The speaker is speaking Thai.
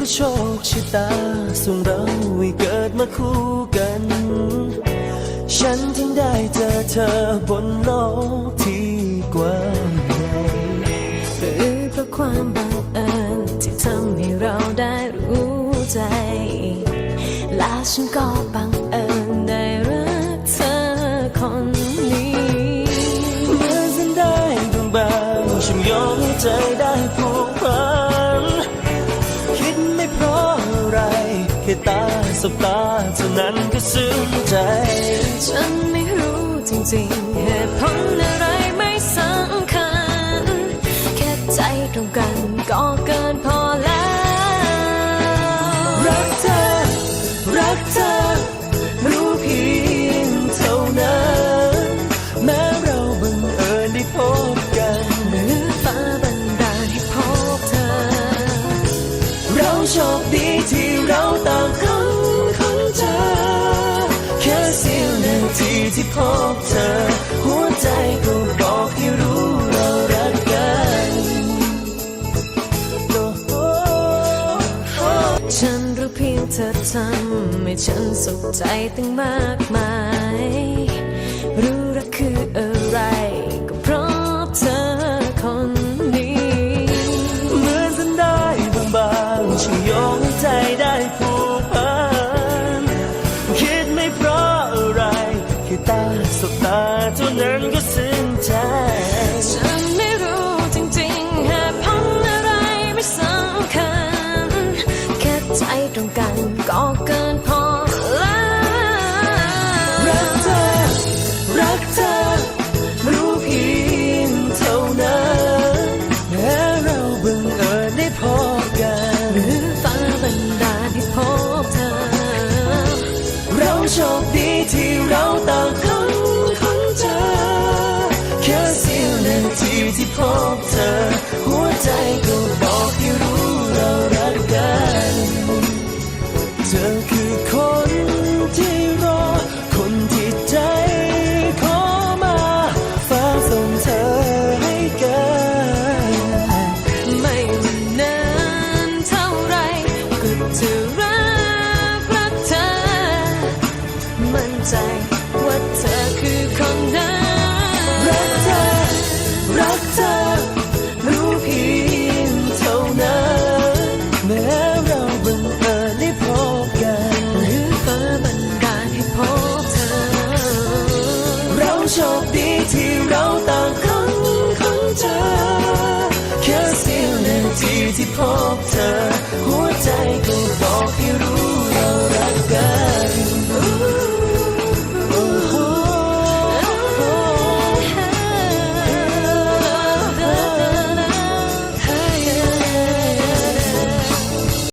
ระโชคชะตาส่งเราให้เกิดมาคู่กัน ฉันถึงได้เจอเธอบนโลกที่กว้างใหญ่หรือเพราะความบังเอิญที่ทำให้เราได้รู้ใจ และฉันก็บัง สบตาเท่านั้นก็ซึ้งใจ ฉันไม่รู้จริงๆ เหตุผลอะไรไม่สำคัญ แค่ใจตรงกันก็เกินพอแล้ว รักเธอ รักเธอ รู้เพียงเท่านั้น แม้เราบังเอิญได้พบกันหรือฟ้าบันดาลให้พบเธอ เราโชคดีที่เราต่างคนค พบเธอ หัวใจก็บอกให้รู้เรารักกันฉันรู้เพียงเธอทำให้ฉันสุขใจตั้งมากมาย รู้รักคืออะ เท่านั้นก็ซึ้งใจฉันไม่รู้จริงๆหตุผลอะไรไม่สำคัญ แค่ใจตรงกันก็เกินพอแล้วรักเธอ รักเธอ รู้เพียงเท่านั้นแม้เราบังเอิญได้พบกันหรือฟ้าบันดาลให้พบเธอ เราโชคดี ใจ ว่าเธอคือคนนั้นรักเธอ รักเธอ รู้เพียงเท่านั้นแม้เราบังเอิญได้พบกัน หรือฟ้าบันดาลให้พบเธอ เราโชคดีที่เราต่างคนคงเจอแค่เสี้ยวนาทีที่พบเธอ